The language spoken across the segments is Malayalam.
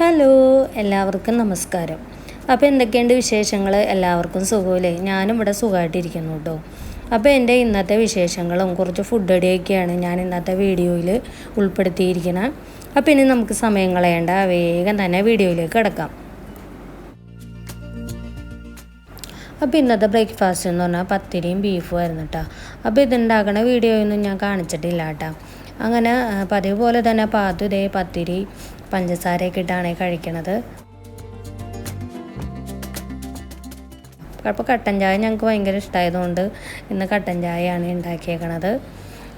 ഹലോ എല്ലാവർക്കും നമസ്കാരം. അപ്പോൾ എന്തൊക്കെയുണ്ട് വിശേഷങ്ങൾ എല്ലാവർക്കും സുഖമില്ലേ? ഞാനും ഇവിടെ സുഖമായിട്ടിരിക്കുന്നു കേട്ടോ. അപ്പോൾ എന്റെ ഇന്നത്തെ വിശേഷങ്ങളും കുറച്ച് ഫുഡ് അടിയൊക്കെയാണ് ഞാൻ ഇന്നത്തെ വീഡിയോയിൽ ഉൾപ്പെടുത്തിയിരിക്കുന്നത് അപ്പോൾ ഇനി നമുക്ക് സമയം കളയേണ്ട വേഗം തന്നെ വീഡിയോയിലേക്ക് കിടക്കാം. അപ്പോൾ ഇന്നത്തെ ബ്രേക്ക്ഫാസ്റ്റ് എന്ന് പറഞ്ഞാൽ പത്തിരിയും ബീഫും ആയിരുന്നു കേട്ടോ അപ്പോൾ ഇതുണ്ടാക്കണ വീഡിയോയൊന്നും ഞാൻ കാണിച്ചിട്ടില്ല കേട്ടോ അങ്ങനെ പതിവ് പോലെ തന്നെ പാത്തു ഇതേ പത്തിരി പഞ്ചസാരയൊക്കെ ഇട്ടാണ് കഴിക്കണത്. അപ്പോൾ കട്ടൻ ചായ ഞങ്ങൾക്ക് ഭയങ്കര ഇഷ്ടമായതുകൊണ്ട് ഇന്ന് കട്ടൻ ചായയാണ് ഉണ്ടാക്കിയേക്കണത്.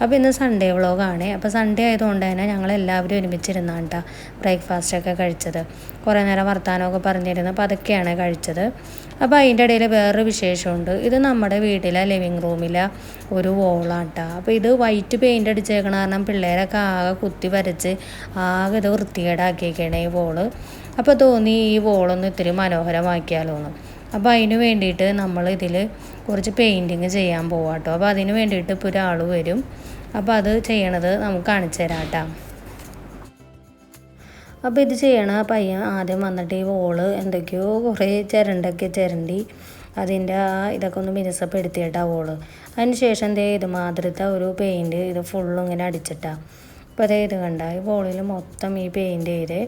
അപ്പോൾ ഇന്ന് സൺഡേ വ്ളോഗാണ്. അപ്പോൾ സൺഡേ ആയതുകൊണ്ട് തന്നെ ഞങ്ങൾ എല്ലാവരും ഒരുമിച്ചിരുന്നാണ് കേട്ടോ ബ്രേക്ക്ഫാസ്റ്റൊക്കെ കഴിച്ചത്. കുറേ നേരം വർത്തമാനമൊക്കെ പറഞ്ഞിരുന്നു. അപ്പോൾ അതൊക്കെയാണ് കഴിച്ചത്. അപ്പോൾ അതിന്റെ ഇടയിൽ വേറൊരു വിശേഷമുണ്ട് ഇത് നമ്മുടെ വീട്ടിലെ ലിവിങ് റൂമിലെ ഒരു വോളാണ് കേട്ടോ അപ്പോൾ ഇത് വൈറ്റ് പെയിന്റ് അടിച്ചേക്കണ കാരണം പിള്ളേരൊക്കെ ആകെ കുത്തി വരച്ച് ആകെ ഇത് വൃത്തികേടാക്കിയേക്കണേ ഈ വോൾ അപ്പോൾ തോന്നി ഈ വോളൊന്ന് ഇത്തിരി മനോഹരമാക്കിയാലോ എന്ന് അപ്പോൾ അതിന് വേണ്ടിയിട്ട് നമ്മൾ ഇതിൽ കുറച്ച് പെയിന്റിങ് ചെയ്യാൻ പോവാം കേട്ടോ അപ്പോൾ അതിന് വേണ്ടിയിട്ട് ഇപ്പോൾ ഒരാൾ വരും. അപ്പോൾ അത് ചെയ്യണത് നമുക്ക് കാണിച്ചു തരാം കേട്ടോ അപ്പോൾ ഇത് ചെയ്യണ പയ്യൻ ആദ്യം വന്നിട്ട് ഈ വോൾ എന്തൊക്കെയോ കുറേ ചിരണ്ടൊക്കെ ചിരണ്ടി അതിന്റെ ആ ഇതൊക്കെ ഒന്ന് മിനുസപ്പെടുത്തിയിട്ടാണ് വോൾ അതിന് ശേഷം ദേ ഇതുമാതിരത്തെ ഒരു പെയിന്റ് ഇത് ഫുള്ളും ഇങ്ങനെ അടിച്ചിട്ടാണ് അപ്പോൾ അതേ ഇത് കണ്ട ഈ വോളിൽ മൊത്തം ഈ പെയിന്റ് ചെയ്ത്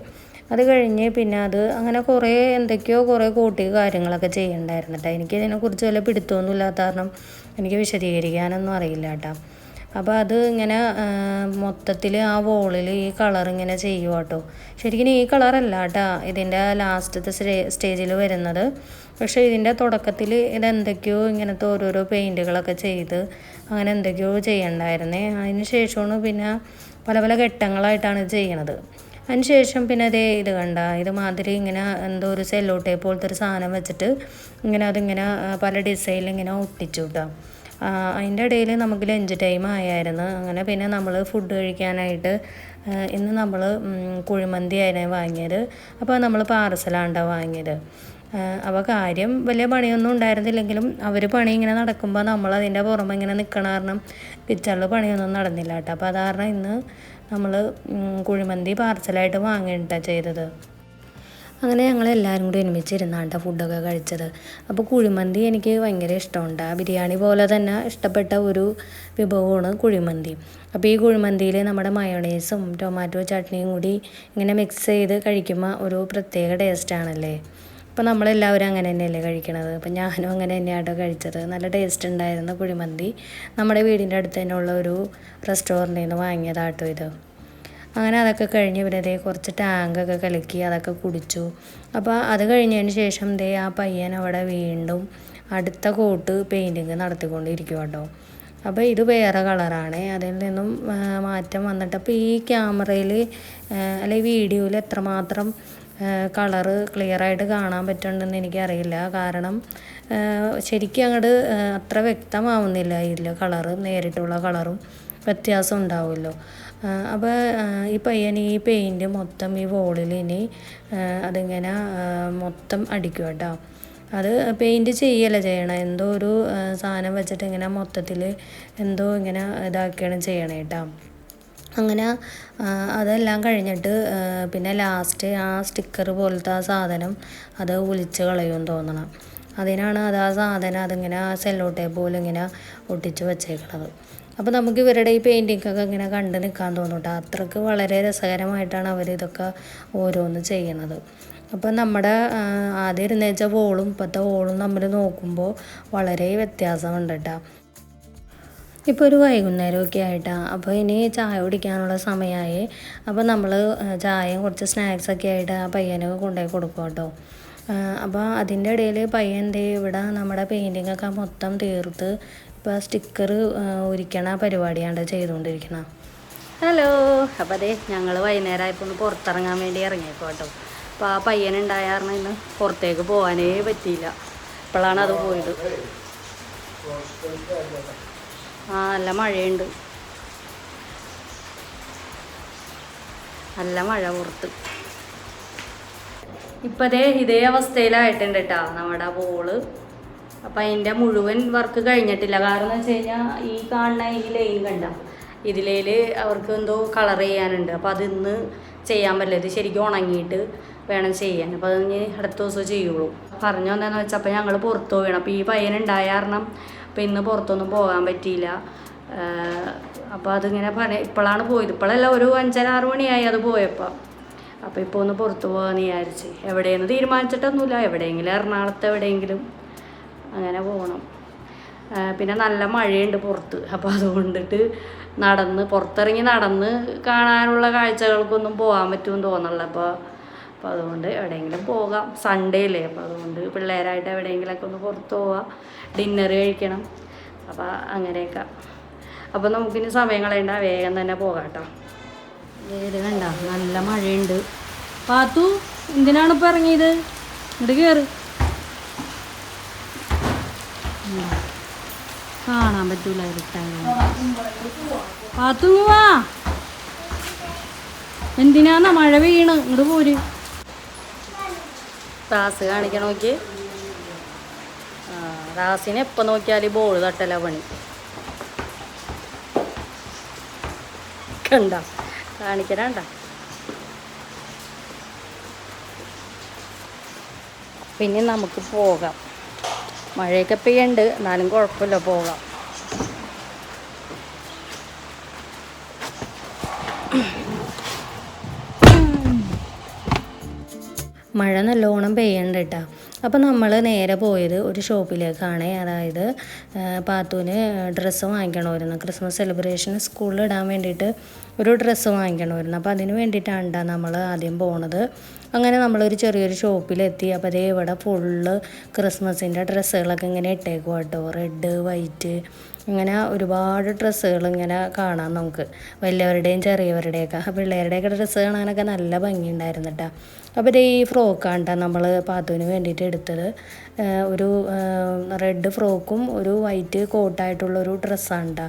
അത് കഴിഞ്ഞ് പിന്നെ അത് അങ്ങനെ കുറേ എന്തൊക്കെയോ കുറേ കൂട്ടി കാര്യങ്ങളൊക്കെ ചെയ്യണ്ടായിരുന്നു കേട്ടോ എനിക്ക് ഇതിനെക്കുറിച്ച് വല്ല പിടുത്തമൊന്നും ഇല്ലാത്ത കാരണം എനിക്ക് വിശദീകരിക്കാനൊന്നും അറിയില്ല കേട്ടോ അപ്പോൾ അത് ഇങ്ങനെ മൊത്തത്തിൽ ആ വോളിൽ ഈ കളർ ഇങ്ങനെ ചെയ്യും കേട്ടോ ശരിക്കും ഈ കളറല്ല കേട്ടോ ഇതിന്റെ ലാസ്റ്റത്തെ സ്റ്റേജിൽ വരുന്നത്. പക്ഷേ ഇതിന്റെ തുടക്കത്തിൽ ഇതെന്തൊക്കെയോ ഇങ്ങനത്തെ ഓരോരോ പെയിന്റുകളൊക്കെ ചെയ്ത് അങ്ങനെ എന്തൊക്കെയോ ചെയ്യണ്ടായിരുന്നേ. അതിന് ശേഷമാണ് പിന്നെ പല പല ഘട്ടങ്ങളായിട്ടാണ് ചെയ്യണത്. അതിന് ശേഷം പിന്നെ അതേ ഇത് കണ്ട ഇത് മാതിരി ഇങ്ങനെ എന്തോ ഒരു സെല്ലോ ടേപ്പ് പോലത്തെ ഒരു സാധനം വെച്ചിട്ട് ഇങ്ങനെ അതിങ്ങനെ പല ഡിസൈനിൽ ഇങ്ങനെ ഒട്ടിച്ചു കിട്ടാം അതിന്റെ ഇടയിൽ നമുക്ക് ലഞ്ച് ടൈം ആയായിരുന്നു. അങ്ങനെ പിന്നെ നമ്മൾ ഫുഡ് കഴിക്കാനായിട്ട് ഇന്ന് നമ്മൾ കുഴിമന്തി ആയിരുന്നു വാങ്ങിയത്. അപ്പോൾ നമ്മൾ പാർസലാണ്ടോ വാങ്ങിയത്. അപ്പോൾ കാര്യം വലിയ പണിയൊന്നും ഉണ്ടായിരുന്നില്ലെങ്കിലും അവർ പണി ഇങ്ങനെ നടക്കുമ്പോൾ നമ്മൾ അതിന്റെ പുറമെ ഇങ്ങനെ നിൽക്കണ കാരണം കിച്ചണിൽ പണിയൊന്നും നടന്നില്ല കേട്ടോ അപ്പോൾ അത് കാരണം ഇന്ന് നമ്മൾ കുഴിമന്തി പാർസലായിട്ട് വാങ്ങിയിട്ടാണ് ചെയ്തത്. അങ്ങനെ ഞങ്ങൾ എല്ലാവരും കൂടി ഒരുമിച്ചിരുന്നാണ്ട ഫുഡൊക്കെ കഴിച്ചത്. അപ്പോൾ കുഴിമന്തി എനിക്ക് ഭയങ്കര ഇഷ്ടമുണ്ട്. ബിരിയാണി പോലെ തന്നെ ഇഷ്ടപ്പെട്ട ഒരു വിഭവമാണ് കുഴിമന്തി. അപ്പോൾ ഈ കുഴിമന്തിയിൽ നമ്മുടെ മയോണൈസും ടൊമാറ്റോ ചട്നിയും കൂടി ഇങ്ങനെ മിക്സ് ചെയ്ത് കഴിക്കുമ്പോൾ ഒരു പ്രത്യേക ടേസ്റ്റാണല്ലേ അപ്പോൾ നമ്മളെല്ലാവരും അങ്ങനെ തന്നെയല്ലേ കഴിക്കണത്? അപ്പം ഞാനും അങ്ങനെ തന്നെയാണ് കഴിച്ചത്. നല്ല ടേസ്റ്റ് ഉണ്ടായിരുന്ന കുഴിമന്തി. നമ്മുടെ വീടിന്റെ അടുത്ത് തന്നെ ഉള്ള ഒരു റെസ്റ്റോറന്റിൽ നിന്ന് വാങ്ങിയതാട്ടോ ഇത്. അങ്ങനെ അതൊക്കെ കഴിഞ്ഞ് ദേ കുറച്ച് ടാങ്കൊക്കെ കലക്കി അതൊക്കെ കുടിച്ചു. അപ്പോൾ അത് കഴിഞ്ഞതിന് ശേഷം ദേ ആ പയ്യൻ അവിടെ വീണ്ടും അടുത്ത കോട്ട് പെയിന്റിങ് നടത്തിക്കൊണ്ടിരിക്കും കേട്ടോ അപ്പോൾ ഇത് വേറെ കളറാണ്. അതിൽ നിന്നും മാറ്റം വന്നിട്ട് അപ്പോൾ ഈ ക്യാമറയിൽ അല്ലെങ്കിൽ വീഡിയോയിൽ എത്രമാത്രം കളറ് ക്ലിയറായിട്ട് കാണാൻ പറ്റുന്നുണ്ടെന്ന് എനിക്കറിയില്ല. കാരണം ശരിക്കും അങ്ങോട്ട് അത്ര വ്യക്തമാവുന്നില്ല ഇതിൽ കളറ് നേരിട്ടുള്ള കളറും വ്യത്യാസം ഉണ്ടാവുമല്ലോ. അപ്പോൾ ഈ പയ്യൻ ഈ പെയിന്റ് മൊത്തം ഈ വോളിൽ ഇനി അതിങ്ങനെ മൊത്തം അടിക്കും കേട്ടോ. അത് പെയിന്റ് ചെയ്യല്ല ചെയ്യണം? എന്തോ ഒരു സാധനം വെച്ചിട്ട് ഇങ്ങനെ മൊത്തത്തിൽ എന്തോ ഇങ്ങനെ ഇതാക്കിയാണ് ചെയ്യണേ കേട്ടോ. അങ്ങനെ അതെല്ലാം കഴിഞ്ഞിട്ട് പിന്നെ ലാസ്റ്റ് ആ സ്റ്റിക്കർ പോലത്തെ ആ സാധനം അത് ഒലിച്ച് കളയുമെന്ന് തോന്നണം. അതിനാണ് അത് ആ സാധനം അതിങ്ങനെ ആ സെല്ലോ ടേപ്പ് പോലെ ഇങ്ങനെ ഒട്ടിച്ച് വെച്ചേക്കണത്. അപ്പോൾ നമുക്ക് ഇവരുടെ ഈ പെയിന്റിങ് ഒക്കെ ഇങ്ങനെ കണ്ട് നിൽക്കാൻ തോന്നും കേട്ടോ അത്രയ്ക്ക് വളരെ രസകരമായിട്ടാണ് അവർ ഇതൊക്കെ ഓരോന്ന് ചെയ്യണത് അപ്പോൾ നമ്മുടെ ആദ്യം ഇരുന്നേച്ച വോളും ഇപ്പോഴത്തെ വോളും തമ്മിൽ നോക്കുമ്പോൾ വളരെ വ്യത്യാസമുണ്ട് കേട്ടോ. ഇപ്പോൾ ഒരു വൈകുന്നേരമൊക്കെ ആയിട്ടാണ് അപ്പോൾ ഇനി ചായ കുടിക്കാനുള്ള സമയമായി അപ്പോൾ നമ്മൾ ചായയും കുറച്ച് സ്നാക്സൊക്കെ ആയിട്ട് ആ പയ്യനൊക്കെ കൊണ്ടുപോയി കൊടുക്കും കേട്ടോ അപ്പോൾ അതിന്റെ ഇടയിൽ പയ്യൻ ദേ ഇവിടെ നമ്മുടെ പെയിന്റിങ് ഒക്കെ മൊത്തം തീർത്ത് ഇപ്പോൾ സ്റ്റിക്കർ ഒരിക്കണ പരിപാടിയാണ് ചെയ്തുകൊണ്ടിരിക്കണം ഹലോ. അപ്പോൾ അതെ ഞങ്ങൾ വൈകുന്നേരമായപ്പോൾ ഒന്ന് പുറത്തിറങ്ങാൻ വേണ്ടി ഇറങ്ങിയപ്പോൾ കേട്ടോ അപ്പോൾ ആ പയ്യനുണ്ടായ കാരണം ഇന്ന് പുറത്തേക്ക് പോകാനേ പറ്റിയില്ല. ഇപ്പോഴാണ് അത് പോയത്. ആ നല്ല മഴയുണ്ട്. നല്ല മഴ പുറത്ത്. ഇപ്പം അതേ ഇതേ അവസ്ഥയിലായിട്ടുണ്ട് കേട്ടോ നമ്മുടെ ബോൾ അപ്പം അതിന്റെ മുഴുവൻ വർക്ക് കഴിഞ്ഞിട്ടില്ല. കാരണം എന്ന് വെച്ച് കഴിഞ്ഞാൽ ഈ കാണുന്ന ഈ ലൈൻ കണ്ട ഇതിലേൽ അവർക്ക് എന്തോ കളർ ചെയ്യാനുണ്ട്. അപ്പോൾ അത് ഇന്ന് ചെയ്യാൻ പറ്റില്ല. ഇത് ശരിക്കും ഉണങ്ങിയിട്ട് വേണം ചെയ്യാൻ. അപ്പോൾ അത് ഇനി അടുത്ത ദിവസം ചെയ്യുള്ളൂ. പറഞ്ഞു എന്താണെന്ന് വെച്ചാൽ അപ്പോൾ ഞങ്ങൾ പുറത്തു പോവുകയാണ് അപ്പോൾ ഈ പയ്യനുണ്ടായ കാരണം അപ്പോൾ ഇന്ന് പുറത്തൊന്നും പോകാൻ പറ്റിയില്ല. അപ്പോൾ അതിങ്ങനെ പണി ഇപ്പോഴാണ് പോയത്. ഇപ്പോഴല്ല ഒരു അഞ്ചര ആറ് മണിയായി അത് പോയപ്പോൾ അപ്പോൾ ഇപ്പോൾ ഒന്ന് പുറത്ത് പോകാമെന്ന് വിചാരിച്ച്. എവിടെയെന്ന് തീരുമാനിച്ചിട്ടൊന്നുമില്ല. എവിടെയെങ്കിലും എറണാകുളത്ത് എവിടെയെങ്കിലും അങ്ങനെ പോകണം പിന്നെ നല്ല മഴയുണ്ട് പുറത്ത്. അപ്പോൾ അതുകൊണ്ടിട്ട് നടന്ന് പുറത്തിറങ്ങി നടന്ന് കാണാനുള്ള കാഴ്ചകൾക്കൊന്നും പോകാൻ പറ്റുമെന്ന് തോന്നണില്ല. അപ്പോൾ അപ്പോൾ അതുകൊണ്ട് എവിടെയെങ്കിലും പോകാം. സൺഡേ അല്ലേ? അപ്പോൾ അതുകൊണ്ട് പിള്ളേരായിട്ട് എവിടെയെങ്കിലുമൊക്കെ ഒന്ന് പുറത്ത് പോവാം. ഡിന്നർ കഴിക്കണം. അപ്പോൾ അങ്ങനെയൊക്കെ. അപ്പോൾ നമുക്കിനി സമയം കളയണ്ട. വേഗം തന്നെ പോകാം കേട്ടോ. ഇത് കണ്ട? നല്ല മഴയുണ്ട്. പാത്തു എന്തിനാണ് ഇപ്പം ഇറങ്ങിയത്? ഇങ്ങോട്ട് കയറ് കാണാൻ പറ്റൂല പാത്തു പോവാ വാ. എന്തിനാന്നാ മഴ പെയ്യണ്? ഇങ്ങോട്ട് പോര്. റാസ് കാണിക്കണ നോക്കി ആ റാസിനെ എപ്പോൾ നോക്കിയാൽ ബോൾ തട്ടല പണി. കണ്ട? കാണിക്കണണ്ട. പിന്നെ നമുക്ക് പോകാം. മഴയൊക്കെ പെയ്യണ്ട് എന്നാലും കുഴപ്പമില്ല പോകാം. മഴ നല്ലോണം പെയ്യണ്ട കേട്ടോ അപ്പോൾ നമ്മൾ നേരെ പോയത് ഒരു ഷോപ്പിലേക്കാണ്. അതായത് പാത്തുവിന് ഡ്രസ്സ് വാങ്ങിക്കണമായിരുന്നു. ക്രിസ്മസ് സെലിബ്രേഷൻ സ്കൂളിൽ ഇടാൻ വേണ്ടിയിട്ട് ഒരു ഡ്രസ്സ് വാങ്ങിക്കണമായിരുന്നു. അപ്പോൾ അതിന് വേണ്ടിയിട്ടാണ് ട്ടോ നമ്മൾ ആദ്യം പോണത്. അങ്ങനെ നമ്മളൊരു ചെറിയൊരു ഷോപ്പിലെത്തി. അപ്പോൾ അതേ ഇവിടെ ഫുള്ള് ക്രിസ്മസിന്റെ ഡ്രസ്സുകളൊക്കെ ഇങ്ങനെ ഇട്ടേക്കും കേട്ടോ റെഡ് വൈറ്റ് ഇങ്ങനെ ഒരുപാട് ഡ്രസ്സുകൾ ഇങ്ങനെ കാണാം നമുക്ക്. വലിയവരുടെയും ചെറിയവരുടെയൊക്കെ. പിള്ളേരുടെയൊക്കെ ഡ്രസ്സ് കാണാനൊക്കെ നല്ല ഭംഗിയുണ്ടായിരുന്നു കേട്ടോ അപ്പോൾ ഈ ഫ്രോക്കാണ് കേട്ടോ നമ്മൾ പാത്തുവിന് വേണ്ടിയിട്ട് എടുത്തത്. ഒരു റെഡ് ഫ്രോക്കും ഒരു വൈറ്റ് കോട്ടായിട്ടുള്ളൊരു ഡ്രസ്സാണ് കേട്ടോ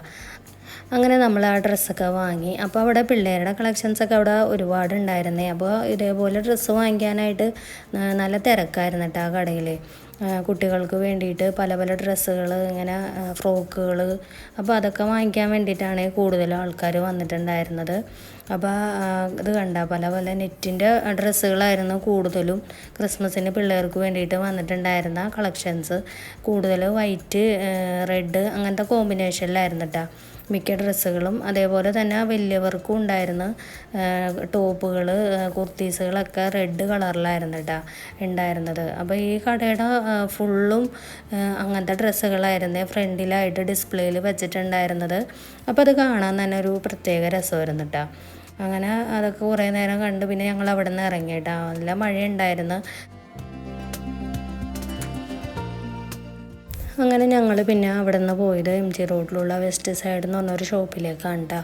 അങ്ങനെ നമ്മൾ ആ ഡ്രസ്സൊക്കെ വാങ്ങി. അപ്പോൾ അവിടെ പിള്ളേരുടെ കളക്ഷൻസൊക്കെ അവിടെ ഒരുപാട് ഉണ്ടായിരുന്നേ അപ്പോൾ ഇതേപോലെ ഡ്രസ്സ് വാങ്ങിക്കാനായിട്ട് നല്ല തിരക്കായിരുന്നു കേട്ടോ ആ കടയിൽ കുട്ടികൾക്ക് വേണ്ടിയിട്ട് പല പല ഡ്രസ്സുകൾ ഇങ്ങനെ ഫ്രോക്കുകൾ അപ്പോൾ അതൊക്കെ വാങ്ങിക്കാൻ വേണ്ടിയിട്ടാണ് കൂടുതൽ ആൾക്കാർ വന്നിട്ടുണ്ടായിരുന്നത്. അപ്പോൾ ഇത് കണ്ട പല പല നെറ്റിന്റെ ഡ്രസ്സുകളായിരുന്നു കൂടുതലും ക്രിസ്മസിന് പിള്ളേർക്ക് വേണ്ടിയിട്ട് വന്നിട്ടുണ്ടായിരുന്ന കളക്ഷൻസ് കൂടുതൽ വൈറ്റ് റെഡ് അങ്ങനത്തെ കോമ്പിനേഷനിലായിരുന്നു കേട്ടോ മിക്ക ഡ്രസ്സുകളും അതേപോലെ തന്നെ വലിയവർക്കും ഉണ്ടായിരുന്ന ടോപ്പുകൾ കുർത്തീസുകളൊക്കെ റെഡ് കളറിലായിരുന്നു കേട്ടോ ഉണ്ടായിരുന്നത്. അപ്പോൾ ഈ കടയുടെ ഫുള്ളും അങ്ങനത്തെ ഡ്രസ്സുകളായിരുന്നു ഫ്രണ്ടിലായിട്ട് ഡിസ്പ്ലേയിൽ വെച്ചിട്ടുണ്ടായിരുന്നത്. അപ്പോൾ അത് കാണാൻ തന്നെ ഒരു പ്രത്യേക രസമായിരുന്നു കേട്ടോ അങ്ങനെ അതൊക്കെ കുറേ നേരം കണ്ട് പിന്നെ ഞങ്ങൾ അവിടെ നിന്ന് ഇറങ്ങി കേട്ടോ നല്ല മഴയുണ്ടായിരുന്നു. അങ്ങനെ ഞങ്ങൾ പിന്നെ അവിടെ നിന്ന് പോയത് എം ജി റോഡിലുള്ള വെസ്റ്റ് സൈഡ് എന്ന് പറഞ്ഞൊരു ഷോപ്പിലേക്കാണ് കേട്ടോ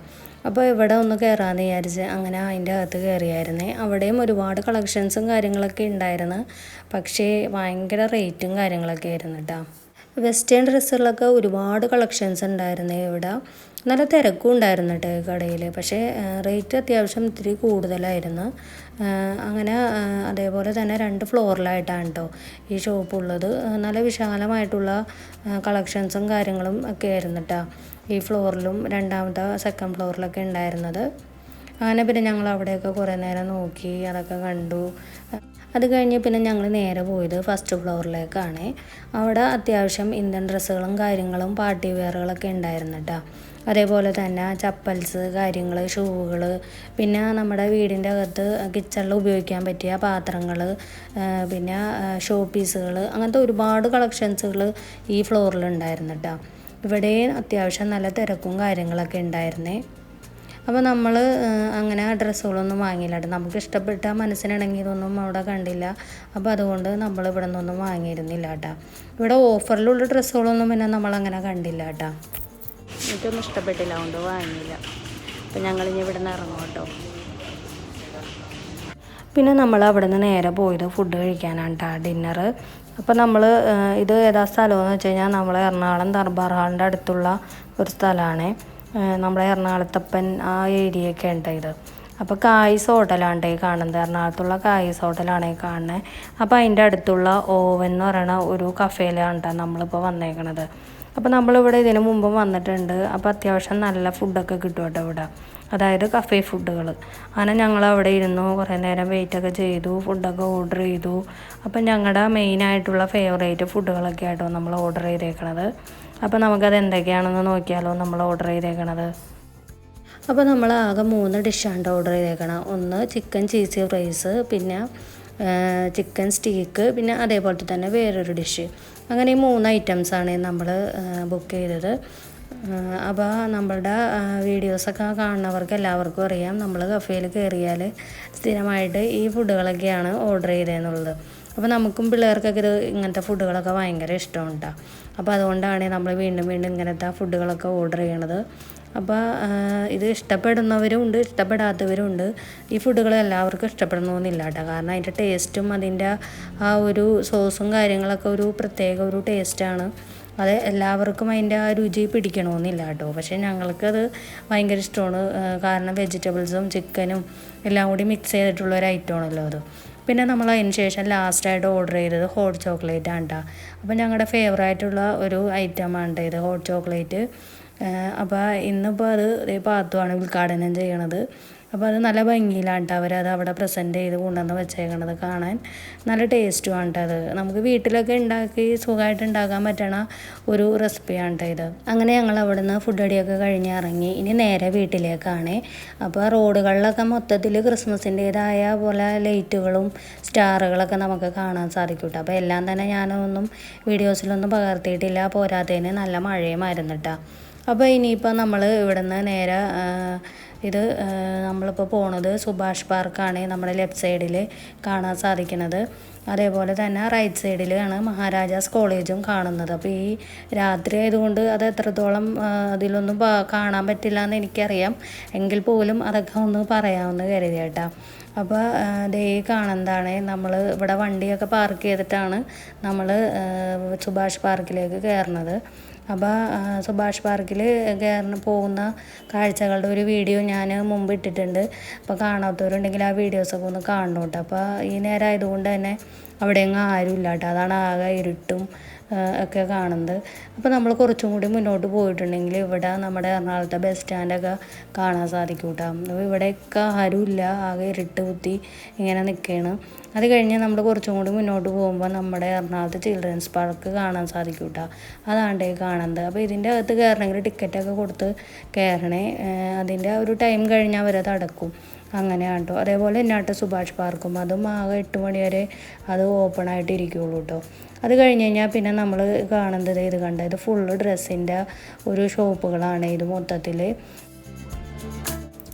അപ്പോൾ ഇവിടെ ഒന്ന് കയറാമെന്ന് വിചാരിച്ച് അങ്ങനെ അതിന്റെ അകത്ത് കയറിയായിരുന്നേ അവിടെയും ഒരുപാട് കളക്ഷൻസും കാര്യങ്ങളൊക്കെ ഉണ്ടായിരുന്നു പക്ഷേ ഭയങ്കര റേറ്റും കാര്യങ്ങളൊക്കെ ആയിരുന്നു കേട്ടോ വെസ്റ്റേൺ ഡ്രസ്സുകളൊക്കെ ഒരുപാട് കളക്ഷൻസ് ഉണ്ടായിരുന്നു ഇവിടെ. നല്ല തിരക്കും ഉണ്ടായിരുന്നു കേട്ടോ കടയിൽ പക്ഷേ റേറ്റ് അത്യാവശ്യം ഇത്തിരി കൂടുതലായിരുന്നു. അങ്ങനെ അതേപോലെ തന്നെ രണ്ട് ഫ്ലോറിലായിട്ടാണ് കേട്ടോ ഈ ഷോപ്പ് ഉള്ളത്. നല്ല വിശാലമായിട്ടുള്ള കളക്ഷൻസും കാര്യങ്ങളും ഒക്കെ ആയിരുന്നു കേട്ടോ ഈ ഫ്ലോറിലും രണ്ടാമത്തെ സെക്കൻഡ് ഫ്ലോറിലൊക്കെ ഉണ്ടായിരുന്നത്. അങ്ങനെ പിന്നെ ഞങ്ങൾ അവിടെയൊക്കെ കുറേ നേരം നോക്കി അതൊക്കെ കണ്ടു. അത് കഴിഞ്ഞ് പിന്നെ ഞങ്ങൾ നേരെ പോയത് ഫസ്റ്റ് ഫ്ലോറിലേക്കാണ് അവിടെ അത്യാവശ്യം ഇന്ത്യൻ ഡ്രസ്സുകളും കാര്യങ്ങളും പാർട്ടി വെയറുകളൊക്കെ ഉണ്ടായിരുന്നു കേട്ടോ അതേപോലെ തന്നെ ചപ്പൽസ് കാര്യങ്ങൾ ഷൂകൾ പിന്നെ നമ്മുടെ വീടിന്റെ അകത്ത് കിച്ചണിൽ ഉപയോഗിക്കാൻ പറ്റിയ പാത്രങ്ങൾ പിന്നെ ഷോ പീസുകൾ അങ്ങനത്തെ ഒരുപാട് കളക്ഷൻസുകൾ ഈ ഫ്ലോറിൽ ഉണ്ടായിരുന്നു കേട്ടോ ഇവിടെ അത്യാവശ്യം നല്ല തിരക്കും കാര്യങ്ങളൊക്കെ ഉണ്ടായിരുന്നേ. അപ്പോൾ നമ്മൾ അങ്ങനെ ഡ്രസ്സുകളൊന്നും വാങ്ങിയില്ല നമുക്ക് ഇഷ്ടപ്പെട്ട മനസ്സിനിണങ്ങിയതൊന്നും അവിടെ കണ്ടില്ല. അപ്പോൾ അതുകൊണ്ട് നമ്മൾ ഇവിടെ നിന്നൊന്നും വാങ്ങിയിരുന്നില്ല കേട്ടോ ഇവിടെ ഓഫറിലുള്ള ഡ്രസ്സുകളൊന്നും പിന്നെ നമ്മളങ്ങനെ കണ്ടില്ല കേട്ടോ എനിക്കൊന്നും ഇഷ്ടപ്പെട്ടില്ല അതുകൊണ്ട് വാങ്ങിയില്ല. അപ്പം ഞങ്ങളിനി ഇവിടെ നിന്ന് ഇറങ്ങും കേട്ടോ. പിന്നെ നമ്മൾ അവിടെ നിന്ന് നേരെ പോയത് ഫുഡ് കഴിക്കാനാണ് കേട്ടോ ഡിന്നർ അപ്പോൾ നമ്മൾ ഇത് ഏതാ സ്ഥലമെന്ന് വെച്ച് കഴിഞ്ഞാൽ നമ്മൾ എറണാകുളം ദർബാർ ഹാളിന്റെ അടുത്തുള്ള ഒരു സ്ഥലമാണ് നമ്മളെ എറണാകുളത്തപ്പൻ ആ ഏരിയയൊക്കെ ഉണ്ട് ഇത്? അപ്പോൾ കായ്സ് ഹോട്ടലാണ് ഈ കാണുന്നത്. എറണാകുളത്തുള്ള കായ്സ് ഹോട്ടലാണ് കാണുന്നത്. അപ്പോൾ അതിന്റെ അടുത്തുള്ള ഓവൻ എന്ന് പറയുന്ന ഒരു കഫേയിലാണ് നമ്മളിപ്പോൾ വന്നേക്കണത്. അപ്പോൾ നമ്മളിവിടെ ഇതിന് മുമ്പ് വന്നിട്ടുണ്ട്. അപ്പോൾ അത്യാവശ്യം നല്ല ഫുഡൊക്കെ കിട്ടും കേട്ടോ ഇവിടെ. അതായത് കഫേ ഫുഡുകൾ അങ്ങനെ ഞങ്ങൾ അവിടെ ഇരുന്നു കുറേ നേരം വെയിറ്റൊക്കെ ചെയ്തു ഫുഡൊക്കെ ഓർഡർ ചെയ്തു. അപ്പം ഞങ്ങളുടെ മെയിനായിട്ടുള്ള ഫേവറേറ്റ് ഫുഡുകളൊക്കെ ആയിട്ടോ നമ്മൾ ഓർഡർ ചെയ്തേക്കണത്. അപ്പോൾ നമുക്കത് എന്തൊക്കെയാണെന്ന് നോക്കിയാലോ നമ്മൾ ഓർഡർ ചെയ്തേക്കണത്. അപ്പോൾ നമ്മൾ ആകെ മൂന്ന് ഡിഷാണ് ഓർഡർ ചെയ്തേക്കണം. ഒന്ന് ചിക്കൻ ചീസി റൈസ് പിന്നെ ചിക്കൻ സ്റ്റീക്ക് പിന്നെ അതേപോലെ തന്നെ വേറൊരു ഡിഷ് അങ്ങനെ ഈ മൂന്ന് ഐറ്റംസാണ് നമ്മൾ ബുക്ക് ചെയ്തത്. അപ്പോൾ നമ്മളുടെ വീഡിയോസൊക്കെ കാണുന്നവർക്ക് എല്ലാവർക്കും അറിയാം. നമ്മൾ കഫേയിൽ കയറിയാൽ സ്ഥിരമായിട്ട് ഈ ഫുഡുകളൊക്കെയാണ് ഓർഡർ ചെയ്തതെന്നുള്ളത് അപ്പോൾ നമുക്കും പിള്ളേർക്കൊക്കെ ഇത് ഇങ്ങനത്തെ ഫുഡുകളൊക്കെ ഭയങ്കര ഇഷ്ടമുണ്ടാകും അപ്പോൾ അതുകൊണ്ടാണ് നമ്മൾ വീണ്ടും വീണ്ടും ഇങ്ങനത്തെ ഫുഡുകളൊക്കെ ഓർഡർ ചെയ്യണത്. അപ്പോൾ ഇത് ഇഷ്ടപ്പെടുന്നവരും ഉണ്ട് ഇഷ്ടപ്പെടാത്തവരും ഉണ്ട്. ഈ ഫുഡുകൾ എല്ലാവർക്കും ഇഷ്ടപ്പെടണമെന്നില്ല കേട്ടോ. കാരണം അതിന്റെ ടേസ്റ്റും അതിന്റെ ആ ഒരു സോസും കാര്യങ്ങളൊക്കെ ഒരു പ്രത്യേക ഒരു ടേസ്റ്റാണ് അത് എല്ലാവർക്കും അതിന്റെ ആ രുചി പിടിക്കണമെന്നില്ല കേട്ടോ. പക്ഷേ ഞങ്ങൾക്കത് ഭയങ്കര ഇഷ്ടമാണ്. കാരണം വെജിറ്റബിൾസും ചിക്കനും എല്ലാം കൂടി മിക്സ് ചെയ്തിട്ടുള്ള ഒരു ഐറ്റമാണല്ലോ അത്. പിന്നെ നമ്മൾ അതിന് ശേഷം ലാസ്റ്റായിട്ട് ഓർഡർ ചെയ്തത് ഹോട്ട് ചോക്ലേറ്റ് ആണ് കേട്ടോ അപ്പോൾ ഞങ്ങളുടെ ഫേവറായിട്ടുള്ള ഒരു ഐറ്റം ഐറ്റമാണ് ഇത് ഹോട്ട് ചോക്ലേറ്റ് അപ്പോൾ ഇന്നിപ്പോൾ അത് പാത്തുവാണ് ഉദ്ഘാടനം ചെയ്യണത്. അപ്പോൾ അത് നല്ല ഭംഗിയിലാണ് കേട്ടോ അവരത് അവിടെ പ്രസന്റ് ചെയ്ത് കൊണ്ടുവന്ന് വെച്ചേക്കണത് കാണാൻ. നല്ല ടേസ്റ്റുമാണ് കേട്ടോ അത്. നമുക്ക് വീട്ടിലൊക്കെ ഉണ്ടാക്കി സുഖമായിട്ട് ഉണ്ടാക്കാൻ പറ്റണ ഒരു റെസിപ്പിയാണ് കേട്ടോ ഇത്. അങ്ങനെ ഞങ്ങൾ അവിടെ നിന്ന് ഫുഡ് അടിയൊക്കെ കഴിഞ്ഞ് ഇറങ്ങി ഇനി നേരെ വീട്ടിലേക്കാണ്. അപ്പോൾ റോഡുകളിലൊക്കെ മൊത്തത്തിൽ ക്രിസ്മസിന്റേതായ പോലെ ലൈറ്റുകളും സ്റ്റാറുകളൊക്കെ നമുക്ക് കാണാൻ സാധിക്കും കേട്ടോ അപ്പോൾ എല്ലാം തന്നെ ഞാനൊന്നും വീഡിയോസിലൊന്നും പകർത്തിയിട്ടില്ല. പോരാത്തതിന് നല്ല മഴയുമായിരുന്നു കേട്ടോ അപ്പോൾ ഇനിയിപ്പോൾ നമ്മൾ ഇവിടുന്ന് നേരെ ഇത് നമ്മളിപ്പോൾ പോണത് സുഭാഷ് പാർക്കാണ് നമ്മുടെ ലെഫ്റ്റ് സൈഡിൽ കാണാൻ സാധിക്കുന്നത് അതേപോലെ തന്നെ റൈറ്റ് സൈഡിലാണ് മഹാരാജാസ് കോളേജും കാണുന്നത്. അപ്പോൾ ഈ രാത്രി ആയതുകൊണ്ട് അത് എത്രത്തോളം അതിലൊന്നും കാണാൻ പറ്റില്ല എന്ന് എനിക്കറിയാം. എങ്കിൽ പോലും അതൊക്കെ ഒന്ന് പറയാമെന്ന് കരുതി കേട്ടോ അപ്പോൾ ദേ കാണുന്നതാണ് നമ്മൾ ഇവിടെ വണ്ടിയൊക്കെ പാർക്ക് ചെയ്തിട്ടാണ് നമ്മൾ സുഭാഷ് പാർക്കിലേക്ക് കയറുന്നത്. അപ്പോൾ സുഭാഷ് പാർക്കിൽ കയറുന്ന പോകുന്ന കാഴ്ചകളുടെ ഒരു വീഡിയോ ഞാൻ മുമ്പ് ഇട്ടിട്ടുണ്ട്. അപ്പോൾ കാണാത്തവരുണ്ടെങ്കിൽ ആ വീഡിയോസൊക്കെ ഒന്ന് കാണണം കേട്ടോ അപ്പോൾ ഈ നേരം ആയതുകൊണ്ട് തന്നെ അവിടെയെങ്ങും ആരും ഇല്ല കേട്ടോ അതാണ് ആകെ ഇരുട്ടും ഒക്കെ കാണുന്നത്. അപ്പോൾ നമ്മൾ കുറച്ചും കൂടി മുന്നോട്ട് പോയിട്ടുണ്ടെങ്കിൽ ഇവിടെ നമ്മുടെ എറണാകുളത്തെ ബസ് സ്റ്റാൻഡൊക്കെ കാണാൻ സാധിക്കും കേട്ടോ അപ്പോൾ ഇവിടെയൊക്കെ ആരുമില്ല ആകെ ഇരുട്ട് കുത്തി ഇങ്ങനെ നിൽക്കുകയാണ് അത് കഴിഞ്ഞ് നമ്മൾ കുറച്ചും കൂടി മുന്നോട്ട് പോകുമ്പോൾ നമ്മുടെ എറണാകുളത്ത് ചിൽഡ്രൻസ് പാർക്ക് കാണാൻ സാധിക്കും കേട്ടോ അതാണ്ടേ കാണുന്നത്. അപ്പോൾ ഇതിന്റെ അകത്ത് കയറണമെങ്കിൽ ടിക്കറ്റൊക്കെ കൊടുത്ത് കയറണേ അതിന്റെ ഒരു ടൈം കഴിഞ്ഞാൽ അവരത് അടക്കും. അങ്ങനെയാണ് കേട്ടോ അതേപോലെ എന്നാട്ട് സുഭാഷ് പാർക്കും. അതും ആകെ എട്ട് മണി വരെ അത് ഓപ്പൺ ആയിട്ട് ഇരിക്കുകയുള്ളൂ കേട്ടോ അത് കഴിഞ്ഞ് കഴിഞ്ഞാൽ പിന്നെ നമ്മൾ കാണുന്നത് ഇത് കണ്ട? ഇത് ഫുള്ള് ഡ്രസ്സിന്റെ ഒരു ഷോപ്പുകളാണ് ഇത് മൊത്തത്തിൽ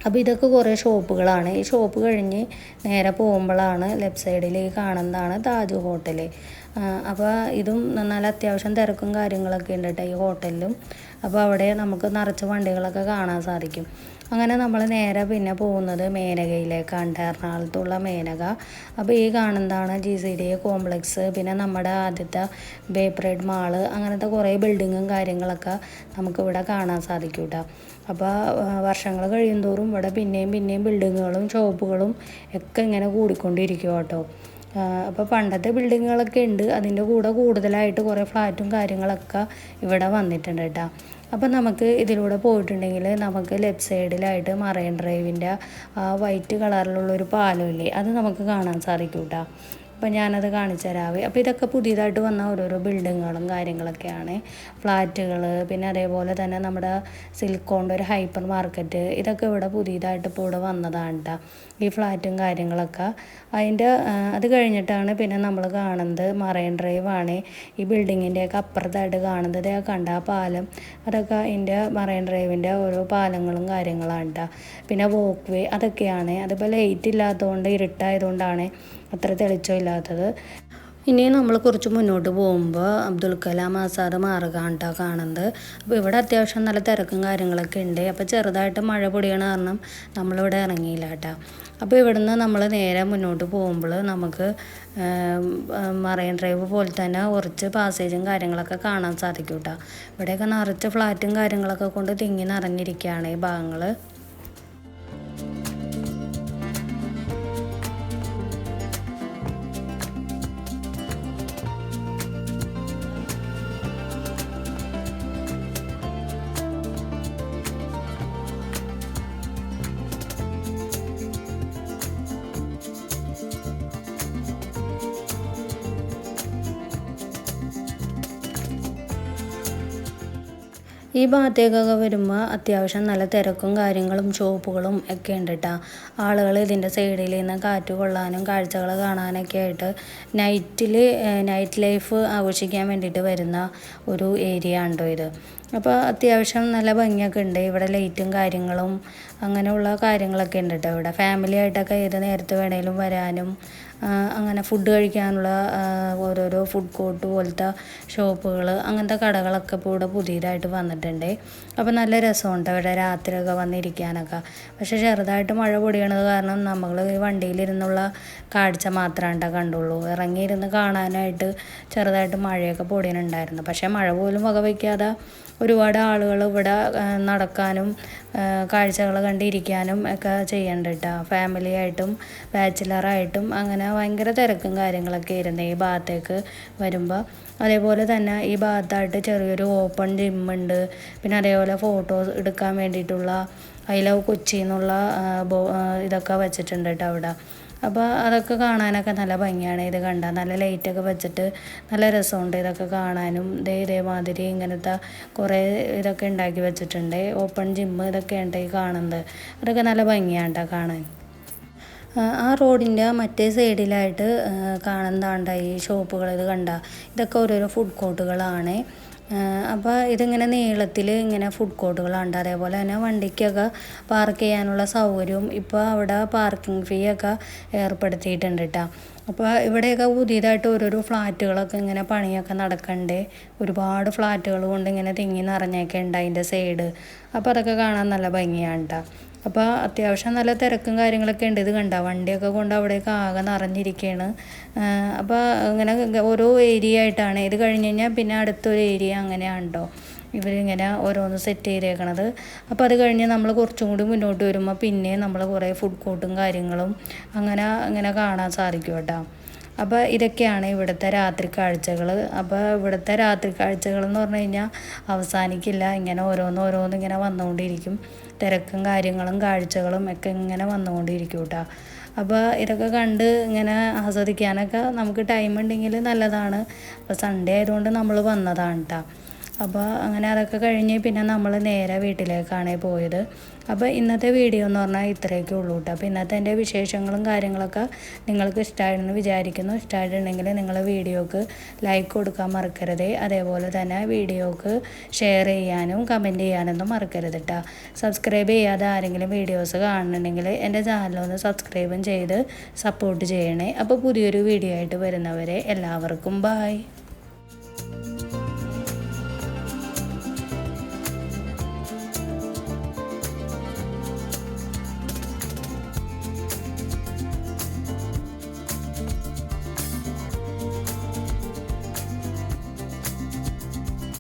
അപ്പോൾ ഇതൊക്കെ കുറേ ഷോപ്പുകളാണ് ഈ ഷോപ്പ് കഴിഞ്ഞ് നേരെ പോകുമ്പോഴാണ് ലെഫ്റ്റ് സൈഡിൽ ഈ കാണുന്നതാണ് താജ് ഹോട്ടൽ അപ്പോൾ ഇതും നല്ല അത്യാവശ്യം തിരക്കും കാര്യങ്ങളൊക്കെ ഉണ്ട് കേട്ടോ ഈ ഹോട്ടലിലും. അപ്പോൾ അവിടെ നമുക്ക് നിറച്ച് വണ്ടികളൊക്കെ കാണാൻ സാധിക്കും. അങ്ങനെ നമ്മൾ നേരെ പിന്നെ പോകുന്നത് മേനകയിലേക്കാണ് എറണാകുളത്തുള്ള മേനക. അപ്പോൾ ഈ കാണുന്നതാണ് ജി സി ഡി കോംപ്ലക്സ് പിന്നെ നമ്മുടെ ആദ്യത്തെ ബേപ്രേഡ് മാൾ അങ്ങനത്തെ കുറേ ബിൽഡിങ്ങും കാര്യങ്ങളൊക്കെ നമുക്കിവിടെ കാണാൻ സാധിക്കും കേട്ടോ അപ്പോൾ വർഷങ്ങൾ കഴിയുന്തോറും ഇവിടെ പിന്നെയും പിന്നെയും ബിൽഡിങ്ങുകളും ഷോപ്പുകളും ഒക്കെ ഇങ്ങനെ കൂടിക്കൊണ്ടിരിക്കും കേട്ടോ അപ്പോൾ പണ്ടത്തെ ബിൽഡിങ്ങുകളൊക്കെ ഉണ്ട്. അതിന്റെ കൂടെ കൂടുതലായിട്ട് കുറേ ഫ്ലാറ്റും കാര്യങ്ങളൊക്കെ ഇവിടെ വന്നിട്ടുണ്ട് കേട്ടോ. അപ്പം നമുക്ക് ഇതിലൂടെ പോയിട്ടുണ്ടെങ്കിൽ നമുക്ക് ലെഫ്റ്റ് സൈഡിലായിട്ട് മറൈൻ ഡ്രൈവിന്റെ ആ വൈറ്റ് കളറിലുള്ളൊരു പാലമില്ലേ അത് നമുക്ക് കാണാൻ സാധിക്കും കേട്ടോ അപ്പം ഞാനത് കാണിച്ചു തരാവേ. അപ്പോൾ ഇതൊക്കെ പുതിയതായിട്ട് വന്ന ഓരോരോ ബിൽഡിങ്ങുകളും കാര്യങ്ങളൊക്കെയാണ്. ഫ്ലാറ്റുകൾ പിന്നെ അതേപോലെ തന്നെ നമ്മുടെ സിലിക്കോണിന്റെ ഒരു ഹൈപ്പർ മാർക്കറ്റ് ഇതൊക്കെ ഇവിടെ പുതിയതായിട്ട് ഇപ്പോൾ ഇവിടെ വന്നതാണ് കേട്ടോ ഈ ഫ്ലാറ്റും കാര്യങ്ങളൊക്കെ. അതിന്റെ അത് കഴിഞ്ഞിട്ടാണ് പിന്നെ നമ്മൾ കാണുന്നത് മറൈൻ ഡ്രൈവാണ്. ഈ ബിൽഡിങ്ങിന്റെയൊക്കെ അപ്പുറത്തായിട്ട് കാണുന്നത് കണ്ട ആ പാലം. അതൊക്കെ അതിന്റെ മറൈൻ ഡ്രൈവിന്റെ ഓരോ പാലങ്ങളും കാര്യങ്ങളാണ് കേട്ടോ പിന്നെ വോക്ക് വേ അതൊക്കെയാണ്. അതിപ്പോൾ ലൈറ്റ് ഇല്ലാത്തതുകൊണ്ട് ഇരുട്ടായതുകൊണ്ടാണ് അത്ര തെളിച്ചമില്ലാത്തത്. ഇനി നമ്മൾ കുറച്ച് മുന്നോട്ട് പോകുമ്പോൾ അബ്ദുൽ കലാം ആസാദ് കേട്ടോ കാണുന്നത്. അപ്പോൾ ഇവിടെ അത്യാവശ്യം നല്ല തിരക്കും കാര്യങ്ങളൊക്കെ ഉണ്ട്. അപ്പോൾ ചെറുതായിട്ട് മഴ പൊടിയണ കാരണം നമ്മളിവിടെ ഇറങ്ങിയില്ല കേട്ടോ. അപ്പോൾ ഇവിടുന്ന് നമ്മൾ നേരെ മുന്നോട്ട് പോകുമ്പോൾ നമുക്ക് മറൈൻ ഡ്രൈവ് പോലെ തന്നെ കുറച്ച് പാസേജും കാര്യങ്ങളൊക്കെ കാണാൻ സാധിക്കും കേട്ടോ. ഇവിടെയൊക്കെ നിറച്ച് ഫ്ലാറ്റും കാര്യങ്ങളൊക്കെ കൊണ്ട് തിങ്ങി നിറഞ്ഞിരിക്കുകയാണ് ഈ ഭാഗങ്ങൾ ഈ ഭാഗത്തേക്കൊക്കെ വരുമ്പോൾ അത്യാവശ്യം നല്ല തിരക്കും കാര്യങ്ങളും ഷോപ്പുകളും ഒക്കെ ഉണ്ട് കേട്ടോ ആളുകൾ ഇതിന്റെ സൈഡിൽ നിന്ന് കാറ്റ് കൊള്ളാനും കാഴ്ചകൾ കാണാനൊക്കെ ആയിട്ട് നൈറ്റിൽ നൈറ്റ് ലൈഫ് ആഘോഷിക്കാൻ വേണ്ടിയിട്ട് വരുന്ന ഒരു ഏരിയ ഉണ്ടോ ഇത്. അപ്പോൾ അത്യാവശ്യം നല്ല ഭംഗിയൊക്കെ ഉണ്ട്. ഇവിടെ ലൈറ്റും കാര്യങ്ങളും അങ്ങനെയുള്ള കാര്യങ്ങളൊക്കെ ഉണ്ട് കേട്ടോ ഇവിടെ. ഫാമിലി ആയിട്ടൊക്കെ ഏത് നേരത്ത് വേണേലും വരാനും അങ്ങനെ ഫുഡ് കഴിക്കാനുള്ള ഓരോരോ ഫുഡ് കോർട്ട് പോലത്തെ ഷോപ്പുകൾ അങ്ങനത്തെ കടകളൊക്കെ ഇപ്പോൾ ഇവിടെ പുതിയതായിട്ട് വന്നിട്ടുണ്ട്. അപ്പോൾ നല്ല രസമുണ്ട് ഇവിടെ രാത്രിയൊക്കെ വന്നിരിക്കാനൊക്കെ. പക്ഷേ ചെറുതായിട്ട് മഴ പൊടിയണത് കാരണം നമ്മൾ ഈ വണ്ടിയിലിരുന്നുള്ള കാഴ്ച മാത്രമാണ് കണ്ടുള്ളൂ. ഇറങ്ങിയിരുന്ന് കാണാനായിട്ട് ചെറുതായിട്ട് മഴയൊക്കെ പൊടിയണുണ്ടായിരുന്നു. പക്ഷേ മഴ പോലും വകവയ്ക്കാതെ ഒരുപാട് ആളുകൾ ഇവിടെ നടക്കാനും കാഴ്ചകൾ കണ്ടിരിക്കാനും ഒക്കെ ചെയ്യണ്ട കേട്ടോ ഫാമിലി ആയിട്ടും ബാച്ചിലറായിട്ടും അങ്ങനെ ഭയങ്കര തിരക്കും കാര്യങ്ങളൊക്കെ ആയിരുന്നു ഈ ഭാഗത്തേക്ക് വരുമ്പോൾ അതേപോലെ തന്നെ ഈ ഭാഗത്തായിട്ട് ചെറിയൊരു ഓപ്പൺ ജിമ്മുണ്ട് പിന്നെ അതേപോലെ ഫോട്ടോസ് എടുക്കാൻ വേണ്ടിയിട്ടുള്ള ഐ ലവ് കൊച്ചി എന്നുള്ള ബോ- ഇതൊക്കെ വെച്ചിട്ടുണ്ട് കേട്ടോ അവിടെ. അപ്പോൾ അതൊക്കെ കാണാനൊക്കെ നല്ല ഭംഗിയാണ്. ഇത് കണ്ടാൽ നല്ല ലൈറ്റൊക്കെ വെച്ചിട്ട് നല്ല രസമുണ്ട്. ഇതൊക്കെ കാണാനും ഇതേ ഇതേമാതിരി ഇങ്ങനത്തെ കുറേ ഇതൊക്കെ ഉണ്ടാക്കി വെച്ചിട്ടുണ്ട്. ഓപ്പൺ ജിമ്മ് ഇതൊക്കെ ഉണ്ട് ഈ കാണുന്നത്. അതൊക്കെ നല്ല ഭംഗിയാണ് കാണാൻ. ആ റോഡിന്റെ മറ്റേ സൈഡിലായിട്ട് കാണുന്നതാണ്ട ഈ ഷോപ്പുകൾ ഇത് കണ്ട. ഇതൊക്കെ ഓരോരോ ഫുഡ് കോർട്ടുകളാണ് അപ്പോൾ ഇതിങ്ങനെ നീളത്തിൽ ഇങ്ങനെ ഫുഡ് കോർട്ടുകളുണ്ട് അതേപോലെ തന്നെ വണ്ടിക്കൊക്കെ പാർക്ക് ചെയ്യാനുള്ള സൗകര്യവും ഇപ്പോൾ അവിടെ പാർക്കിംഗ് ഫീ ഒക്കെ ഏർപ്പെടുത്തിയിട്ടുണ്ട് കേട്ടോ അപ്പോൾ ഇവിടെയൊക്കെ പുതിയതായിട്ട് ഓരോരോ ഫ്ലാറ്റുകളൊക്കെ ഇങ്ങനെ പണിയൊക്കെ നടക്കണ്ട്. ഒരുപാട് ഫ്ലാറ്റുകൾ കൊണ്ട് ഇങ്ങനെ തിങ്ങി നിറഞ്ഞൊക്കെ ഉണ്ട് അതിന്റെ സൈഡ് അപ്പോൾ അതൊക്കെ കാണാൻ നല്ല ഭംഗിയാണ് കേട്ടോ അപ്പോൾ അത്യാവശ്യം നല്ല തിരക്കും കാര്യങ്ങളൊക്കെ ഉണ്ട്. ഇത് കണ്ട വണ്ടിയൊക്കെ കൊണ്ട് അവിടെയൊക്കെ ആകെ നിറഞ്ഞിരിക്കുകയാണ് അപ്പോൾ ഇങ്ങനെ ഓരോ ഏരിയ ആയിട്ടാണ്. ഇത് കഴിഞ്ഞ് കഴിഞ്ഞാൽ പിന്നെ അടുത്തൊരു ഏരിയ അങ്ങനെയാണ് ഇവരിങ്ങനെ ഓരോന്ന് സെറ്റ് ചെയ്തേക്കണത്. അപ്പോൾ അത് കഴിഞ്ഞ് നമ്മൾ കുറച്ചും കൂടി മുന്നോട്ട് വരുമ്പോൾ പിന്നെ നമ്മൾ കുറേ ഫുഡ് കോർട്ടും കാര്യങ്ങളും അങ്ങനെ അങ്ങനെ കാണാൻ സാധിക്കും കേട്ടോ. അപ്പോൾ ഇതൊക്കെയാണ് ഇവിടുത്തെ രാത്രി കാഴ്ചകൾ അപ്പോൾ ഇവിടുത്തെ രാത്രി കാഴ്ചകൾ എന്ന് പറഞ്ഞു കഴിഞ്ഞാൽ അവസാനിക്കില്ല. ഇങ്ങനെ ഓരോന്ന് ഓരോന്ന് ഇങ്ങനെ വന്നുകൊണ്ടിരിക്കും തിരക്കും കാര്യങ്ങളും കാഴ്ചകളും ഒക്കെ ഇങ്ങനെ വന്നുകൊണ്ടിരിക്കും കേട്ടോ അപ്പോൾ ഇതൊക്കെ കണ്ട് ഇങ്ങനെ ആസ്വദിക്കാനൊക്കെ നമുക്ക് ടൈം ഉണ്ടെങ്കിൽ നല്ലതാണ്. അപ്പോൾ സൺഡേ ആയതുകൊണ്ട് നമ്മൾ വന്നതാണ് കേട്ടോ അപ്പോൾ അങ്ങനെ അതൊക്കെ കഴിഞ്ഞ് പിന്നെ നമ്മൾ നേരെ വീട്ടിലേക്കാണ് പോയത്. അപ്പോൾ ഇന്നത്തെ വീഡിയോ എന്ന് പറഞ്ഞാൽ ഇത്രയൊക്കെ ഉള്ളൂ കേട്ടോ അപ്പോൾ ഇന്നത്തെ എന്റെ വിശേഷങ്ങളും കാര്യങ്ങളൊക്കെ നിങ്ങൾക്ക് ഇഷ്ടമായിരുന്നു വിചാരിക്കുന്നു. ഇഷ്ടമായിട്ടുണ്ടെങ്കിൽ നിങ്ങൾ വീഡിയോക്ക് ലൈക്ക് കൊടുക്കാൻ മറക്കരുത്. അതേപോലെ തന്നെ വീഡിയോക്ക് ഷെയർ ചെയ്യാനും കമന്റ് ചെയ്യാനൊന്നും മറക്കരുത് കേട്ടോ സബ്സ്ക്രൈബ് ചെയ്യാതെ ആരെങ്കിലും വീഡിയോസ് കാണുന്നുണ്ടെങ്കിൽ എന്റെ ചാനലൊന്ന് സബ്സ്ക്രൈബും ചെയ്ത് സപ്പോർട്ട് ചെയ്യണേ. അപ്പോൾ പുതിയൊരു വീഡിയോ ആയിട്ട് വരുന്നവരെ എല്ലാവർക്കും ബായ്